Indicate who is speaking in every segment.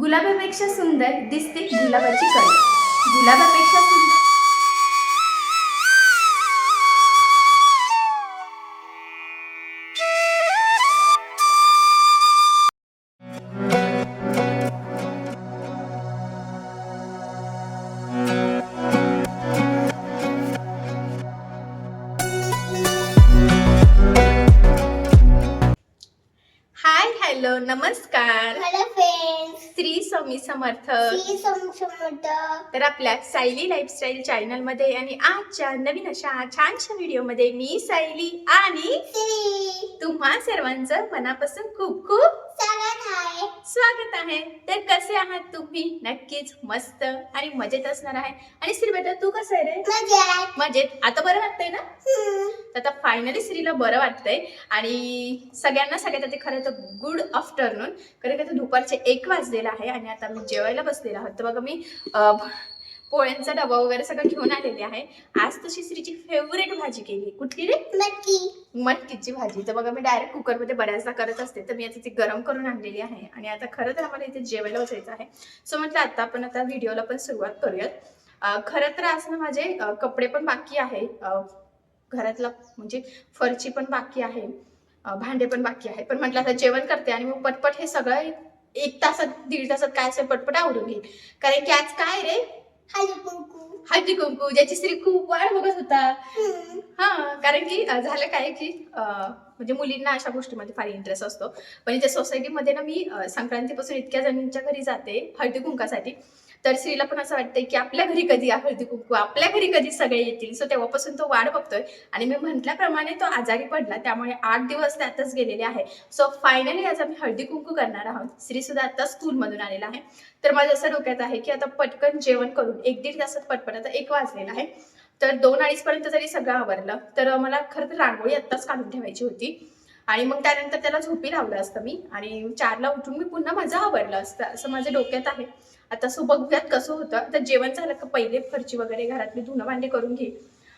Speaker 1: गुलाबापेक्षा सुंदर दिसते गुलाबाची कळी गुलाबापेक्षा सुंदर स्वामी समर्थ.
Speaker 2: श्री
Speaker 1: तर आपल्या सायली लाईफस्टाईल चॅनलमध्ये आणि आजच्या नवीन अशा छानशा व्हिडिओमध्ये मी सायली आणि तुम्हा सर्वांचं मनापासून खूप खूप
Speaker 2: आहे.
Speaker 1: स्वागत आहे. तर कसे आहात तुम्ही? नक्कीच मस्त आणि मजेत असणार आहे. आणि श्री बेटा तू कसं आहे रे? मजेत. आता बरं वाटतंय ना. तर आता फायनली श्रीला बरं वाटतंय. आणि सगळ्यांना सगळ्यात आधी खरं तर गुड आफ्टरनून कारण का दुपारचे एक वाजलेला आहे आणि आता मी जेवायला बसलेला आहोत. तर बघा मी पोळ्यांचा डबा वगैरे सगळं घेऊन आलेले आहे. आज तशी श्रीची फेवरेट भाजी केली. कुठली रे?
Speaker 2: मटकी.
Speaker 1: मटकीची भाजी. तर बघा मी डायरेक्ट कुकरमध्ये बऱ्याचदा करत असते. तर मी आता ती गरम करून आणलेली आहे. आणि आता खरं तर आम्हाला इथे जेवायला बसायचं आहे. सो म्हटलं आता आपण आता व्हिडिओला पण सुरुवात करूयात. खरं तर आज ना माझे कपडे पण बाकी आहे. घरातला म्हणजे फरची पण बाकी आहे. भांडे पण बाकी आहे. पण म्हटलं आता जेवण करते आणि मग पटपट हे सगळं एक तासात दीड तासात काय असेल पटपट आवडून घेईल. कारण की आज काय रे?
Speaker 2: हळदी कुंकू
Speaker 1: हळदी कुंकू ज्याची स्त्री खूप वाट बघत होता.
Speaker 2: हम्म.
Speaker 1: हा कारण की अ, झालं काय की अ, म्हणजे मुलींना अशा गोष्टीमध्ये फार इंटरेस्ट असतो. पण इथे सोसायटीमध्ये ना मी अ, संक्रांतीपासून इतक्या जणींच्या घरी जाते हळदी कुंकासाठी. तर स्त्रीला पण असं वाटतंय की आपल्या घरी कधी हळदी कुंकू? आपल्या घरी कधी सगळे येतील? सो तेव्हापासून तो वाट बघतोय. आणि मी म्हटल्याप्रमाणे तो आजारी पडला. त्यामुळे आठ दिवस त्यातच गेलेले आहे. सो फायनली आज आम्ही हळदी कुंकू करणार आहोत. स्त्री सुद्धा आता स्कूलमधून आलेला आहे. तर माझं असं डोक्यात आहे की आता पटकन जेवण करून एक दीड तासात पटपट आता एक वाजलेला आहे. तर दोन अडीच पर्यंत जरी सगळं आवरलं तर मला खरं तर रांगोळी आत्ताच काढून ठेवायची होती. आणि मग त्यानंतर त्याला झोपी लावलं असतं मी. आणि चारला उठून मी पुन्हा माझं आवडलं असतं. असं माझ्या डोक्यात आहे. आता सो बघूयात कसं होतं. आता जेवण झालं का पहिले फरची वगैरे घरातली धुणं भांडे करून घेईल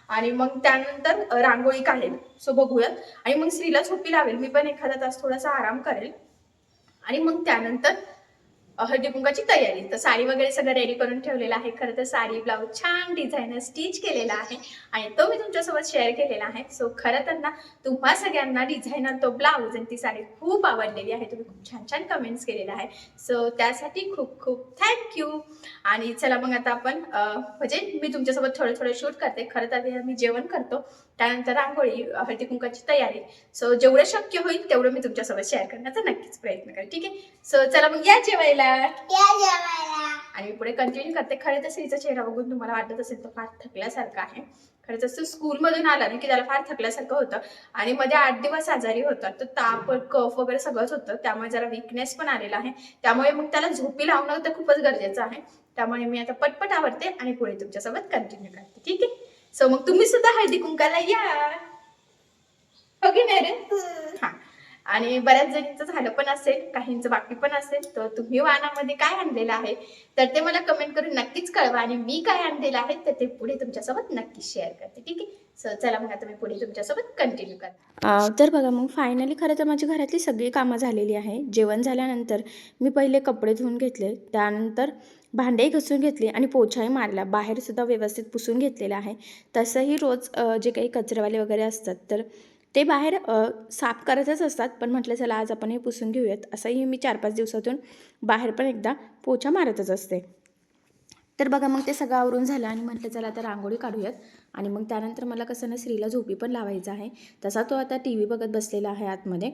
Speaker 1: आणि मग त्यानंतर रांगोळी काढेल. सो बघूयात. आणि मग स्त्रीला झोपी लावेल. मी पण एखादा तास थोडासा आराम करेल. आणि मग त्यानंतर हळदी कुंकाची तयारी. तर साडी वगैरे सगळं रेडी करून ठेवलेलं आहे. खरं तर साडी ब्लाऊज छान डिझायनर स्टिच केलेला आहे. आणि तो मी तुमच्यासोबत शेअर केलेला आहे. सो खरं तर ना तुम्हा सगळ्यांना डिझायनर तो ब्लाऊज आणि ती साडी खूप आवडलेली आहे. तुम्ही खूप छान छान कमेंट्स केलेला आहे सो त्यासाठी खूप खूप थँक्यू आणि चला मग आता आपण म्हणजे मी तुमच्यासोबत थोडं थोडं शूट करते. खरं तर मी जेवण करतो. त्यानंतर रांगोळी हळदी कुंकाची तयारी. सो जेवढं शक्य होईल तेवढं मी तुमच्यासोबत शेअर करण्याचा नक्कीच प्रयत्न करेन. ठीक आहे? सो चला मग या जेवायला. आणि पुढे कंटिन्यू करते. खरं तर स्त्रीचा चेहरा बघून तुम्हाला वाटत असेल तर फार थकल्यासारखा आहे. खरं तर स्कूलमधून आला ना की त्याला फार थकल्यासारखं होतं. आणि मध्ये आठ दिवस आजारी होता तर ताप कफ वगैरे सगळंच होतं. त्यामुळे जरा विकनेस पण आलेला आहे. त्यामुळे मग त्याला झोपी लावणं तर खूपच गरजेचं आहे. त्यामुळे मी आता पटपट आवडते आणि पुढे तुमच्यासोबत कंटिन्यू करते. ठीक आहे? सो मग तुम्ही सुद्धा हळदी कुंकाला या. हो की नाही रे? आणि बऱ्याच जणींचं झालं पण असेल काहींचं बाकी पण असेल तर तुम्ही वाहनामध्ये काय आणलेलं आहे? तर ते मला कमेंट करून नक्कीच कळवा आणि मी काय आणलेलं आहे तर ते पुढे तुमच्यासोबत नक्कीच शेअर करते ठीक आहे? सो चला मग आता मी पुढे तुमच्यासोबत कंटिन्यू करते.
Speaker 3: तर बघा मग फायनली खरं तर माझी घरातली सगळी कामं झालेली आहे. जेवण झाल्यानंतर मी पहिले कपडे धुवून घेतले त्यानंतर भांडेही घसून घेतले आणि पोछाही मारला. बाहेरसुद्धा व्यवस्थित पुसून घेतलेलं आहे. तसंही रोज जे काही कचरेवाले वगैरे असतात तर ते बाहेर साफ करतच असतात. पण म्हटलं चला आज आपण हे पुसून घेऊयात. असंही मी चार पाच दिवसातून बाहेर पण एकदा पोछा मारतच असते. तर बघा मग ते सगळं आवरून झालं आणि म्हटलं चला आता रांगोळी काढूयात. आणि मग त्यानंतर मला कसं ना स्त्रीला झोपी पण लावायचं आहे. तसा तो आता टी व्ही बघत बसलेला आहे आतमध्ये.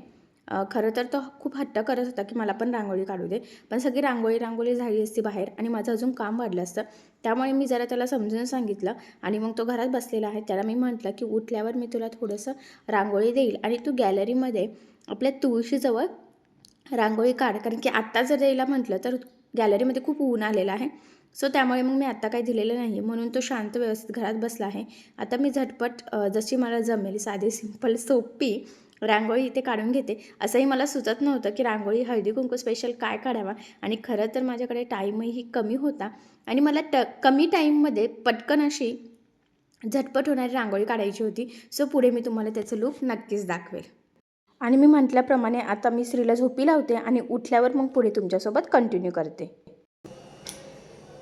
Speaker 3: खरं तर तो खूप हट्ट करत होता की मला पण रांगोळी काढू दे. पण सगळी रांगोळी रांगोळी झाली असती बाहेर आणि माझं अजून काम वाढलं असतं. त्यामुळे मी जरा त्याला समजून सांगितलं आणि मग तो घरात बसलेला आहे. त्याला मी म्हटलं की उठल्यावर मी तुला थोडंसं रांगोळी देईल आणि तू गॅलरीमध्ये आपल्या तुळशीजवळ रांगोळी काढ. कारण की आत्ता जर द्यायला म्हटलं तर गॅलरीमध्ये खूप ऊन आलेलं आहे. सो त्यामुळे मग मी आत्ता काही दिलेलं नाही म्हणून तो शांत व्यवस्थित घरात बसला आहे. आता मी झटपट जशी मला जमेल साधी सिंपल सोपी रांगोळी इथे काढून घेते. असंही मला सुचत नव्हतं की रांगोळी हळदी कुंकू स्पेशल काय काढावा. आणि खरं तर माझ्याकडे टाईमही कमी होता. आणि मला ट कमी टाईममध्ये पटकन अशी झटपट होणारी रांगोळी काढायची होती. सो पुढे मी तुम्हाला त्याचं लूक नक्कीच दाखवेल.
Speaker 1: आणि मी म्हटल्याप्रमाणे आता मी स्त्रीला झोपी लावते आणि उठल्यावर मग पुढे तुमच्यासोबत कंटिन्यू करते.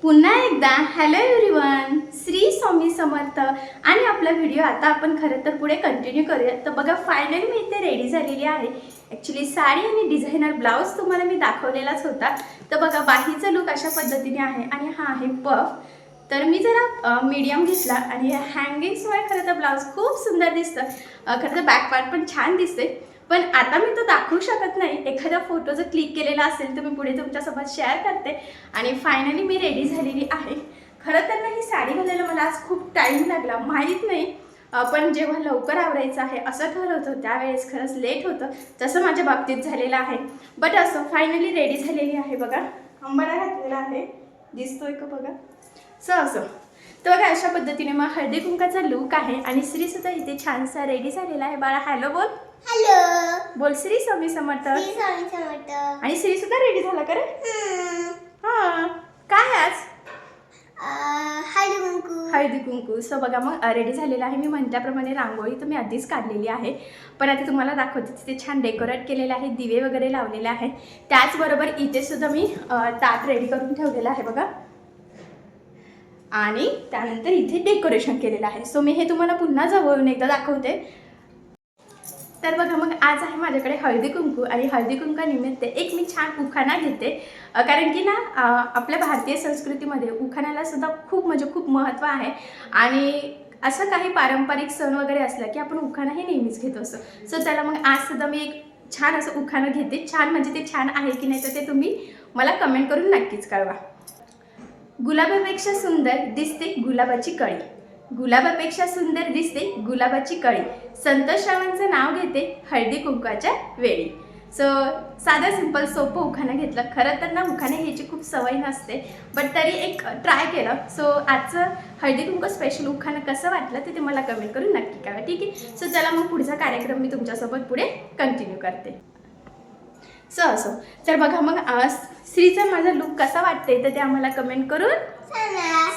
Speaker 1: पुन्हा एकदा हॅलो एव्हरीवन श्री स्वामी समर्थ आणि आपला व्हिडिओ आता आपण खरं तर पुढे कंटिन्यू करूया तर बघा फायनली मी इथे रेडी झालेली आहे. ॲक्च्युली साडी आणि डिझायनर ब्लाऊज तुम्हाला मी दाखवलेलाच होता. तर बघा बाहीचा लुक अशा पद्धतीने आहे आणि हा आहे पफ तर मी जरा मीडियम घेतला आणि हँगिंग्समुळे खरं तर ब्लाऊज खूप सुंदर दिसतं. खरं तर बॅकपार्ट पण छान दिसते पण आता मी तो दाखवू शकत नाही. एखादा फोटो जर क्लिक केलेला असेल तर मी पुढे तुमच्यासोबत शेअर करते. आणि फायनली मी रेडी झालेली आहे. खरं तर ना ही साडी घालायला मला आज खूप टाईम लागला. माहीत नाही पण जेव्हा लवकर आवरायचं आहे असं ठरवतं होतं त्यावेळेस खरंच लेट होतं. तसं माझ्या बाबतीत झालेलं आहे. बट असं फायनली रेडी झालेली आहे बघा. अंबाडा घातलेला आहे. दिसतोय का बघा? सो असं. तर बघा अशा पद्धतीने मग हळदी कुंकाचा लुक आहे आणि श्री सुद्धा इथे छानसा रेडी झालेला आहे. बाळा हॅलो बोल.
Speaker 2: हॅलो
Speaker 1: बोल श्री स्वामी समर्थ. आणि श्री सुद्धा रेडी झाला का रे. हा. काय आज?
Speaker 2: हळदी कुंकू.
Speaker 1: हळदी कुंकू. सो बघा मग रेडी झालेलं आहे. मी म्हटल्याप्रमाणे रांगोळी तर मी आधीच काढलेली आहे. पण आता तुम्हाला दाखवते तिथे छान डेकोरेट केलेलं आहे दिवे वगैरे लावलेले आहे त्याचबरोबर इथे सुद्धा मी ताट रेडी करून ठेवलेलं आहे बघा. आणि त्यानंतर इथे डेकोरेशन केलेलं आहे. सो मी हे तुम्हाला पुन्हा जवळून एकदा दाखवते. तर बघा मग आज आहे माझ्याकडे हळदी कुंकू आणि हळदी कुंकानिमित्त एक मी छान उखाणा घेते. कारण की ना आपल्या भारतीय संस्कृतीमध्ये उखाण्याला सुद्धा खूप म्हणजे खूप महत्त्व आहे. आणि असं काही पारंपरिक सण वगैरे असला की आपण उखाणा हे नेहमीच घेत असतो सो चला मग आज सुद्धा मी एक छान असं उखाणं घेते. छान म्हणजे ते छान आहे की नाही तर ते तुम्ही मला कमेंट करून नक्कीच कळवा. गुलाबापेक्षा सुंदर दिसते गुलाबाची कळी. गुलाबापेक्षा सुंदर दिसते गुलाबाची कळी. संतोषरावांचं नाव घेते हळदी कुंकवाच्या वेळी. सो साधं सिंपल सोपं उखाणं घेतलं. खरं तर ना उखाणे घ्यायची खूप सवय नसते बट तरी एक ट्राय केलं. सो आजचं हळदी कुंकू स्पेशल उखाणं कसं वाटलं ते ते मला कमेंट करून नक्की करा ठीक आहे? सो चला मग पुढचा कार्यक्रम मी तुमच्यासोबत पुढे कंटिन्यू करते. सो असो. तर बघा मग आज श्रीचा माझा लुक कसा वाटते तर ते आम्हाला कमेंट करून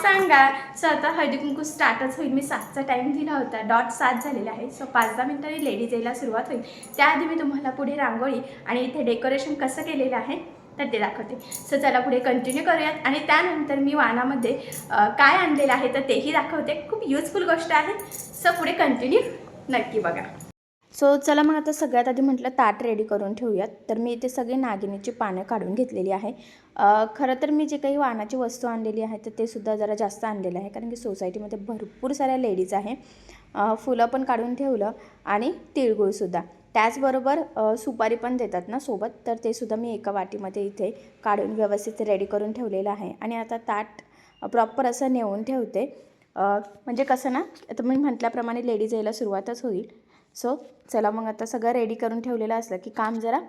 Speaker 2: सांगा.
Speaker 1: सो आता हळदी कुंकू स्टार्टच होईल. मी सातचा टाईम दिला होता. डॉट सात झालेला आहे सो पाच दहा मिनिटांनी लेडीज यायला सुरुवात होईल. त्याआधी मी तुम्हाला पुढे रांगोळी आणि इथे डेकोरेशन कसं केलेलं आहे तर ते दाखवते. सो चला पुढे कंटिन्यू करूयात. आणि त्यानंतर मी वानामध्ये काय आणलेलं आहे तर तेही दाखवते. खूप युजफुल गोष्ट आहे. सो पुढे कंटिन्यू नक्की बघा. सो चला मग आता सगळ्यात आधी म्हटलं ताट रेडी करून ठेवूयात. तर मी इथे सगळी नागिनीची पानं काढून घेतलेली आहे. खरं तर मी जे काही वाहनाची वस्तू आणलेली आहे तर ते सुद्धा जरा जास्त आणलेलं आहे कारण की सोसायटीमध्ये भरपूर साऱ्या लेडीज आहे. फुलं पण काढून ठेवलं आणि तिळगुळसुद्धा त्याचबरोबर सुपारी पण देतात ना सोबत तर ते सुद्धा मी एका वाटीमध्ये इथे काढून व्यवस्थित रेडी करून ठेवलेलं आहे. आणि आता ताट प्रॉपर असं नेऊन ठेवते. म्हणजे कसं ना आता मी म्हटल्याप्रमाणे लेडीज यायला सुरुवातच होईल. सो चला मग आता सगळं रेडी करून ठेवलेलं असलं की काम जरा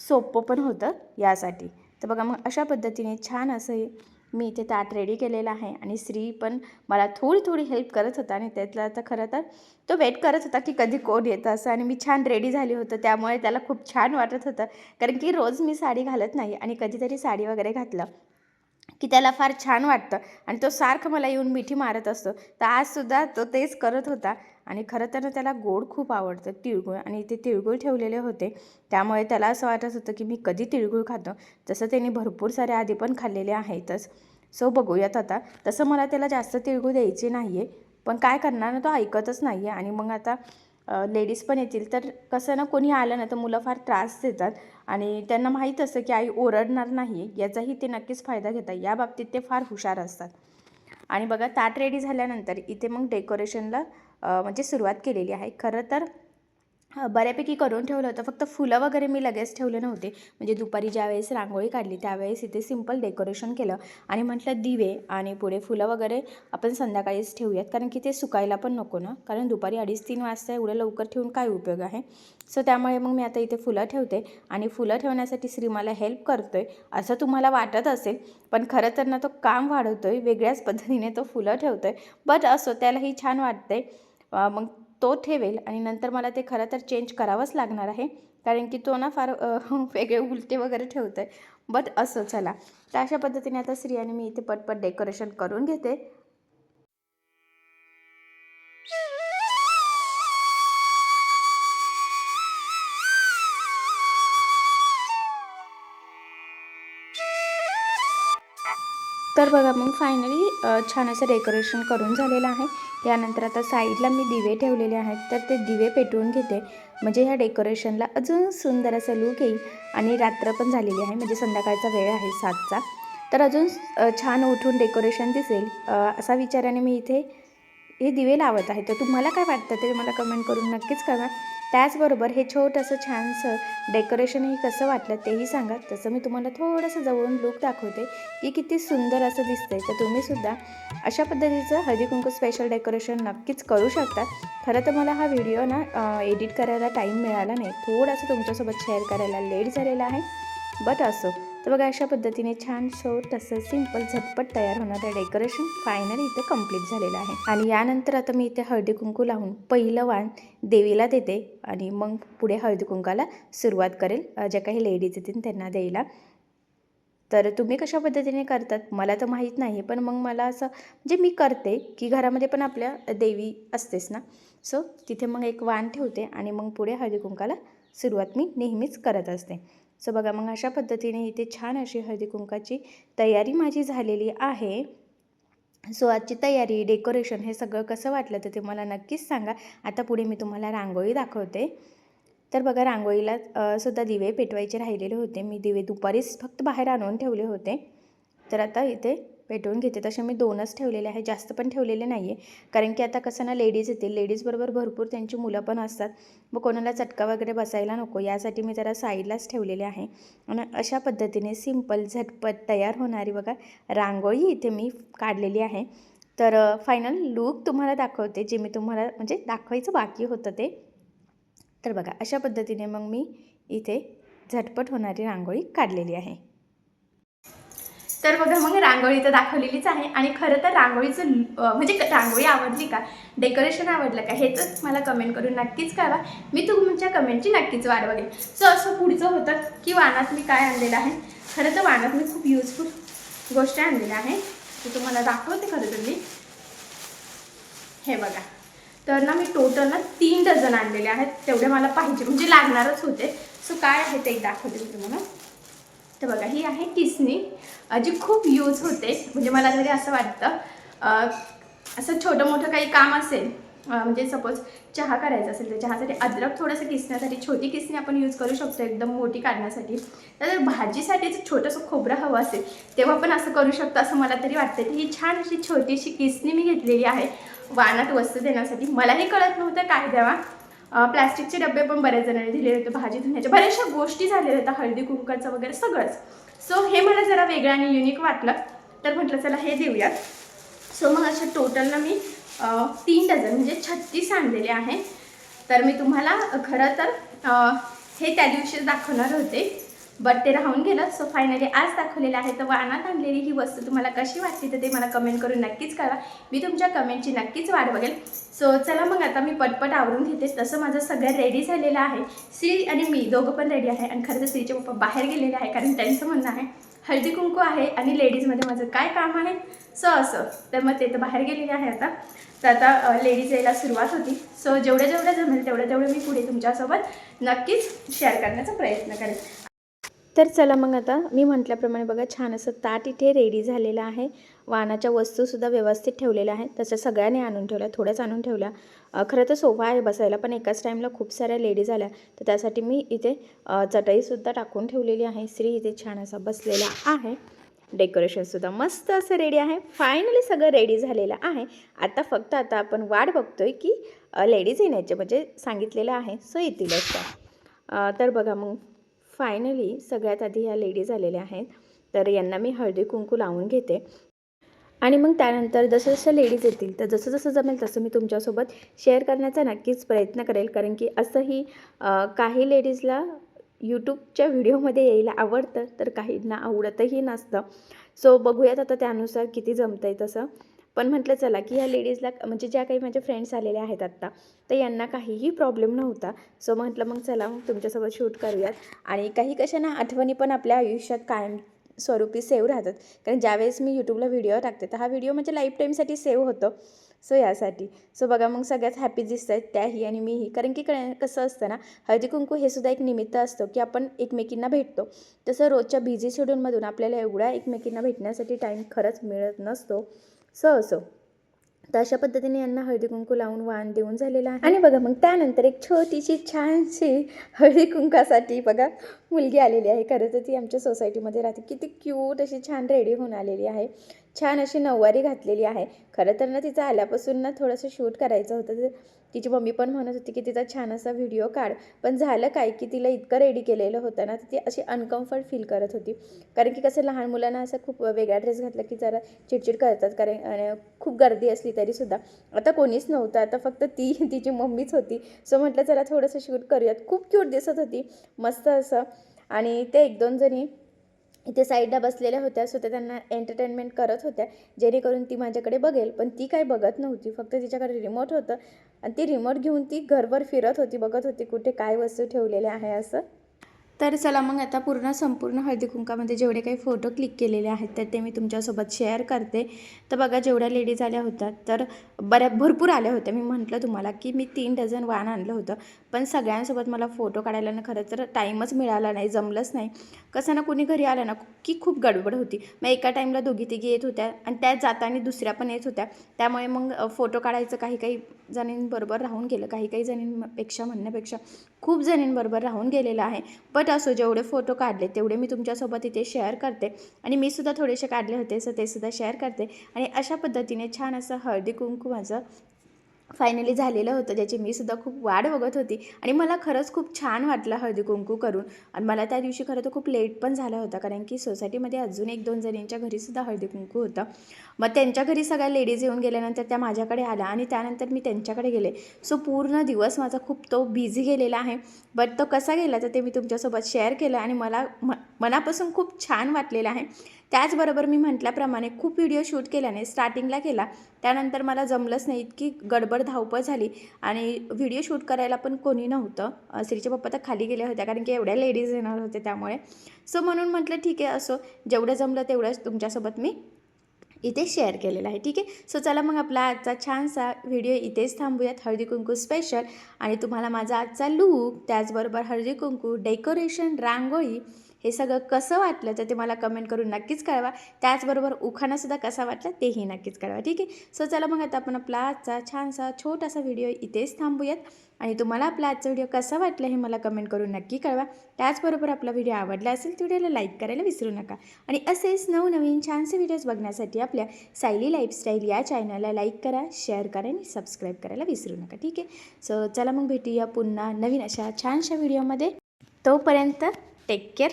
Speaker 1: सोपं पण होतं यासाठी. तर बघा मग अशा पद्धतीने छान असं मी इथे ताट रेडी केलेलं आहे आणि श्री पण मला थोडी थोडी हेल्प करत होता आणि त्यातला आता खरं तर तो वेट करत होता की कधी कोण येतं असं आणि मी छान रेडी झाली होतं. त्यामुळे त्याला खूप छान वाटत होतं. कारण की रोज मी साडी घालत नाही आणि कधीतरी साडी वगैरे घातलं की त्याला फार छान वाटतं. आणि तो सारखं मला येऊन मिठी मारत असतो. तर आजसुद्धा तो तेच करत होता. आणि खरं तर ना त्याला गोड खूप आवडतं तिळगुळ. आणि इथे तिळगुळ ठेवलेले होते. त्यामुळे त्याला असं वाटत होतं की मी कधी तिळगुळ खातो. तसं त्यांनी भरपूर सारे आधी पण खाल्लेले आहेतच. सो बघूयात आता. तसं मला त्याला जास्त तिळगुळ द्यायचे नाही आहे पण काय करणार ना तो ऐकतच नाही आहे आणि मग आता लेडीज पण येतील. तर कसं ना कोणी आलं ना तर मुलं फार त्रास देतात. आणि त्यांना माहीत असतं की आई ओरडणार नाही याचाही ते नक्कीच फायदा घेतात. या बाबतीत ते फार हुशार असतात. आणि बघा ताट रेडी झाल्यानंतर इथे मग डेकोरेशनला म्हणजे सुरुवात केलेली आहे. खरं तर बऱ्यापैकी करून ठेवलं होतं. फक्त फुलं वगैरे मी लगेच ठेवले नव्हते. म्हणजे दुपारी ज्यावेळेस रांगोळी काढली त्यावेळेस इथे सिंपल डेकोरेशन केलं. आणि म्हटलं दिवे आणि पुढे फुलं वगैरे आपण संध्याकाळीच ठेवूयात. कारण की ते सुकायला पण नको ना. कारण दुपारी अडीच तीन वाजता एवढं लवकर ठेवून काय उपयोग आहे? सो त्यामुळे मग मी आता इथे फुलं ठेवते. आणि फुलं ठेवण्यासाठी श्री मला हेल्प करतो आहे असं तुम्हाला वाटत असेल पण खरं तर ना तो काम वाढवतो आहे वेगळ्याच पद्धतीने तो फुलं ठेवतो आहे बट असो त्यालाही छान वाटतं आहे मग तो ठेवेल आणि नंतर मला ते खरं तर चेंज करावंच लागणार आहे. कारण की तो ना फार वेगळे उलटे वगैरे ठेवतो आहे बट असं चला. तर अशा पद्धतीने आता स्त्रियाने मी इथे पटपट डेकोरेशन करून घेते. तर बघा मग फायनली छान असं डेकोरेशन करून झालेलं आहे. त्यानंतर आता साईडला मी दिवे ठेवलेले आहेत. तर ते दिवे पेटवून घेते. म्हणजे ह्या डेकोरेशनला अजून सुंदर असं लूक येईल. आणि रात्र पण झालेली आहे. म्हणजे संध्याकाळचा वेळ आहे सातचा. तर अजून छान उठून डेकोरेशन दिसेल. असा विचाराने मी इथे हे दिवे लावत आहे. तर तुम्हाला काय वाटतं ते मला कमेंट करून नक्कीच कळवा. त्याचबरोबर हे छोटंसं छानसं डेकोरेशनही कसं वाटलं तेही सांगा. तसं मी तुम्हाला थोडंसं जवळून लुक दाखवते की किती सुंदर असं दिसतंय. तर तुम्हीसुद्धा अशा पद्धतीचं हळदीकुंकू स्पेशल डेकोरेशन नक्कीच करू शकता. खरं तर मला हा व्हिडिओ ना एडिट करायला टाईम मिळाला नाही. थोडासा तुमच्यासोबत शेअर करायला लेट झालेला आहे. बट असो. तर बघा अशा पद्धतीने छान शो तसं सिंपल झटपट तयार होणारं डेकोरेशन फायनली इथं कंप्लीट झालेलं आहे. आणि यानंतर आता मी इथे हळदी कुंकू लावून पहिलं वाण देवीला देते आणि मग पुढे हळदी कुंकाला सुरुवात करेल ज्या काही लेडीज येतील त्यांना द्यायला. तर तुम्ही कशा पद्धतीने करतात मला तर माहीत नाही पण मग मला असं म्हणजे मी करते की घरामध्ये पण आपल्या देवी असतेच ना. सो तिथे मग एक वाण ठेवते आणि मग पुढे हळदी कुंकाला सुरुवात मी नेहमीच करत असते. सो बघा मग अशा पद्धतीने इथे छान अशी हळदी कुंकाची तयारी माझी झालेली आहे. सो आजची तयारी डेकोरेशन हे सगळं कसं वाटलं तर ते मला नक्कीच सांगा. आता पुढे मी तुम्हाला रांगोळी दाखवते. तर बघा रांगोळीला सुद्धा दिवे पेटवायचे राहिलेले होते. मी दिवे दुपारीच फक्त बाहेर आणून ठेवले होते. तर आता इथे पेटवून घेते. तसे मी दोनच ठेवलेले आहे जास्त पण ठेवलेले नाही आहे कारण की आता कसं ना लेडीज येतील. लेडीजबरोबर भरपूर त्यांची मुलं पण असतात. मग कोणाला चटका वगैरे बसायला नको. यासाठी मी जरा साईडलाच ठेवलेले आहे. आणि अशा पद्धतीने सिंपल झटपट तयार होणारी बघा रांगोळी इथे मी काढलेली आहे. तर फायनल लूक तुम्हाला दाखवते जे मी तुम्हाला म्हणजे दाखवायचं बाकी होतं ते. तर बघा अशा पद्धतीने मग मी इथे झटपट होणारी रांगोळी काढलेली आहे.
Speaker 4: तर बघा मग रांगोळी तर दाखवलेलीच आहे. आणि खरं तर रांगोळीचं म्हणजे रांगोळी आवडली का? डेकोरेशन आवडलं का? हे तर मला कमेंट करून नक्कीच कळवा. मी तुमच्या कमेंटची नक्कीच वाट बघेन. सो असं पुढचं होतं की वाणात मी काय आणलेलं आहे? खरं तर वाणात मी खूप युजफुल गोष्टी आणलेल्या आहे. ते तुम्हाला दाखवते खरं तर मी. हे बघा. तर ना मी टोटल ना तीन डझन आणलेले आहेत. तेवढे मला पाहिजे. म्हणजे लागणारच होते. सो काय आहे ते दाखवते मी तुम्हाला. तर बघा ही आहे किसनी जी खूप यूज होते. म्हणजे मला तरी असं वाटतं असं छोटं मोठं काही काम असेल म्हणजे सपोज चहा करायचा असेल तर चहासाठी अद्रक थोडंसं किसण्यासाठी छोटी किसणी आपण यूज करू शकतो एकदम मोठी काढण्यासाठी. तर भाजीसाठी जर छोटंसं खोबरं हवं असेल तेव्हा पण असं करू शकतो असं मला तरी वाटतं. की ही छान अशी छोटीशी किसणी मी घेतलेली आहे वानात वस्तू देण्यासाठी. मलाही कळत नव्हतं काय द्यावा? प्लास्टिकचे डबे पण बऱ्याच जणांनी दिलेले होते भाजी धुण्याच्या बऱ्याचशा गोष्टी झालेल्या होत्या हळदी कुंकाचं वगैरे सगळंच. सो हे मला जरा वेगळं आणि युनिक वाटलं तर म्हटलं चला हे देऊयात. सो मग अशा टोटलला मी तीन डझन म्हणजे छत्तीस आणलेले आहे. तर मी तुम्हाला खरं तर हे त्या दिवशीच दाखवणार होते. बट ते राहून गेलं. सो फायनली आज दाखवलेलं आहे. तर वाणात आणलेली ही वस्तू तुम्हाला कशी वाटली तर ते मला कमेंट करून नक्कीच करा मी तुमच्या कमेंटची नक्कीच वाट बघेल. सो चला मग आता मी पटपट आवरून घेते. तसं माझं सगळं रेडी झालेलं आहे. श्री आणि मी दोघं पण रेडी आहे. आणि खरं तर श्रीचे पप्पा बाहेर गेलेले आहे कारण त्यांचं म्हणणं आहे हळदी कुंकू आहे आणि लेडीजमध्ये माझं काय काम आहे? सो असं. तर मग ते तर बाहेर गेलेले आहे आता. तर आता लेडीज यायला सुरुवात होती. सो जेवढ्या जेवढ्या जमेल तेवढ्या तेवढं मी पुढे तुमच्यासोबत नक्कीच शेअर करण्याचा प्रयत्न करेन.
Speaker 1: तर चला मग आता मी म्हटल्याप्रमाणे बघा छान असं ताट इथे रेडी झालेलं आहे. वाहनाच्या वस्तूसुद्धा व्यवस्थित ठेवलेल्या आहेत. तसं सगळ्यांनी आणून ठेवल्या थोड्याच आणून ठेवल्या. खरं तर सोफा आहे बसायला पण एकाच टाईमला खूप साऱ्या लेडीज आल्या. तर त्यासाठी मी इथे चटईसुद्धा टाकून ठेवलेली आहे. स्त्री इथे छान असा बसलेला आहे. डेकोरेशनसुद्धा मस्त असं रेडी आहे. फायनली सगळं रेडी झालेलं आहे. आता फक्त आता आपण वाट बघतोय की लेडीज येण्याचे म्हणजे सांगितलेलं आहे. सो येतीलच असं तर बघा मग फायनली सगळ्यात आधी ह्या लेडीज आलेल्या आहेत. तर यांना मी हळदी कुंकू लावून घेते. आणि मग त्यानंतर जसं जसं लेडीज येतील तर जसं जसं जमेल तसं मी तुमच्यासोबत शेअर करण्याचा नक्कीच प्रयत्न करेल. कारण की असंही काही लेडीजला यूट्यूबच्या व्हिडिओमध्ये यायला आवडतं तर काहींना आवडतही नसतं. सो बघूयात आता त्यानुसार किती जमतं आहे तसं. पण म्हटलं चला की ह्या लेडीजला म्हणजे ज्या काही माझ्या फ्रेंड्स आलेल्या आहेत आत्ता तर यांना काहीही प्रॉब्लेम नव्हता. सो म्हटलं मग चला मग तुमच्यासोबत शूट करूयात. आणि काही कशा ना आठवणी पण आपल्या आयुष्यात कायम स्वरूपी सेव्ह राहतात. कारण ज्यावेळेस मी यूट्यूबला व्हिडिओ टाकते तर हा व्हिडिओ म्हणजे लाईफ टाईमसाठी सेव्ह होतो. सो यासाठी. सो बघा मग सगळ्यात हॅपी दिसत आहेत त्याही आणि मीही. कारण की कसं असतं ना हळदी कुंकू हे सुद्धा एक निमित्त असतं की आपण एकमेकींना भेटतो. तसं रोजच्या बिझी शेड्यूलमधून आपल्याला एवढ्या एकमेकींना भेटण्यासाठी टाईम खरंच मिळत नसतो. सो असो तर अशा पद्धतीने यांना हळदी कुंकू लावून वाण देऊन झालेला आहे. आणि बघा मग त्यानंतर एक छोटीशी छानशी हळदी कुंकासाठी बघा मुलगी आलेली आहे. खरं तर ती आमच्या सोसायटीमध्ये राहते. किती क्यूट अशी छान रेडी होऊन आलेली आहे. छान अशी नऊवारी घातलेली आहे. खरं तर ना तिचं आल्यापासून ना थोडंसं शूट करायचं होतं. तर तिची मम्मी पण म्हणत होती की तिचा छान असा व्हिडिओ काढ. पण झालं काय की तिला इतकं रेडी केलेलं होतं ना तर ती अशी अनकम्फर्ट फील करत होती. कारण की कसं लहान मुलांना असं खूप वेगळा ड्रेस घातला की जरा चिडचिड करतात. कारण खूप गर्दी असली तरीसुद्धा आता कोणीच नव्हतं. आता फक्त ती तिची मम्मीच होती. सो म्हटलं जरा थोडंसं शूट करूयात. खूप क्यूट दिसत होती. मस्त असं. आणि ते एक दोन जणी इथे साईडला बसलेल्या होत्या. सो त्या त्यांना एंटरटेनमेंट करत होत्या. जेणेकरून ती माझ्याकडे बघेल. पण ती काही बघत नव्हती. फक्त तिच्याकडे रिमोट होतं. आणि ती रिमोट घेऊन ती घरभर फिरत होती. बघत होती कुठे काय वस्तू ठेवलेल्या आहे असं. तर चला मग आता पूर्ण संपूर्ण हळदी कुंकामध्ये जेवढे काही फोटो क्लिक केलेले आहेत तर ते मी तुमच्यासोबत शेअर करते. तर बघा जेवढ्या लेडीज आल्या होत्या तर बऱ्या भरपूर आल्या होत्या. मी म्हटलं तुम्हाला की मी तीन डझन वाण आणलं होतं. पण सगळ्यांसोबत मला फोटो काढायला ना खरं तर टाईमच मिळाला नाही जमलंच नाही. कसं ना कोणी घरी आलं ना की खूप गडबड होती. मग एका टाईमला दोघी तिघी येत होत्या आणि त्या जाताना दुसऱ्या पण येत होत्या. त्यामुळे मग फोटो काढायचं काही काही जणींबरोबर राहून गेलं काही काही जणींपेक्षा म्हणण्यापेक्षा खूप जणींबरोबर राहून गेलेलं आहे. बट असो जेवढे फोटो काढले तेवढे मी तुमच्यासोबत इथे शेअर करते. आणि मी सुद्धा थोडेसे काढले होते सो ते सुद्धा शेअर करते. आणि अशा पद्धतीने छान असं हळदी कुंकू माझं फायनली झालेलं होतं. ज्याची मी सुद्धा खूप वाढ बघत होती. आणि मला खरंच खूप छान वाटलं हळदी कुंकू करून. आणि मला त्या दिवशी खरं तर खूप लेट पण झाला होता. कारण की सोसायटीमध्ये अजून एक दोन जणींच्या घरीसुद्धा हळदी कुंकू होतं. मग त्यांच्या घरी सगळ्या लेडीज येऊन गेल्यानंतर त्या माझ्याकडे आल्या. आणि त्यानंतर मी त्यांच्याकडे गेले. सो पूर्ण दिवस माझा खूप तो बिझी गेलेला आहे. बट तो कसा गेला तर ते मी तुमच्यासोबत शेअर केलं. आणि मला म मनापासून खूप छान वाटलेलं आहे. त्याचबरोबर मी म्हटल्याप्रमाणे खूप व्हिडिओ शूट केल्याने स्टार्टिंगला केला. त्यानंतर मला जमलंच नाही. इतकी गडबड धावपळ झाली आणि व्हिडिओ शूट करायला पण कोणी नव्हतं. श्रीच्या श्रीचे पप्पा तर खाली गेले होत्या कारण की एवढ्या लेडीज येणार होते त्यामुळे. सो म्हणून म्हटलं ठीक आहे असो. जेवढं जमलं तेवढंच तुमच्यासोबत मी इथे शेअर केलेलं आहे. ठीक आहे? सो चला मग आपला आजचा छानसा व्हिडिओ इथेच थांबूयात. हळदी कुंकू स्पेशल आणि तुम्हाला माझा आजचा लूक त्याचबरोबर हळदी कुंकू डेकोरेशन रांगोळी हे सगळं कसं वाटलं तर ते मला कमेंट करून नक्कीच कळवा. त्याचबरोबर उखाणासुद्धा कसा वाटला तेही नक्कीच कळवा. ठीक आहे? सो चला मग आता आपण आपला आजचा छानसा छोटासा व्हिडिओ इथेच थांबूयात. आणि तुम्हाला आपला आजचा व्हिडिओ कसा वाटला हे मला कमेंट करून नक्की कळवा. त्याचबरोबर आपला व्हिडिओ आवडला असेल तर व्हिडिओला लाईक करायला विसरू नका. आणि असेच नवनवीन छानसे व्हिडिओज बघण्यासाठी आपल्या सायली लाईफस्टाईल या चॅनलला लाईक करा शेअर करा आणि सबस्क्राईब करायला विसरू नका. ठीक आहे? सो चला मग भेटूया पुन्हा नवीन अशा छानशा व्हिडिओमध्ये तोपर्यंत टेक केअर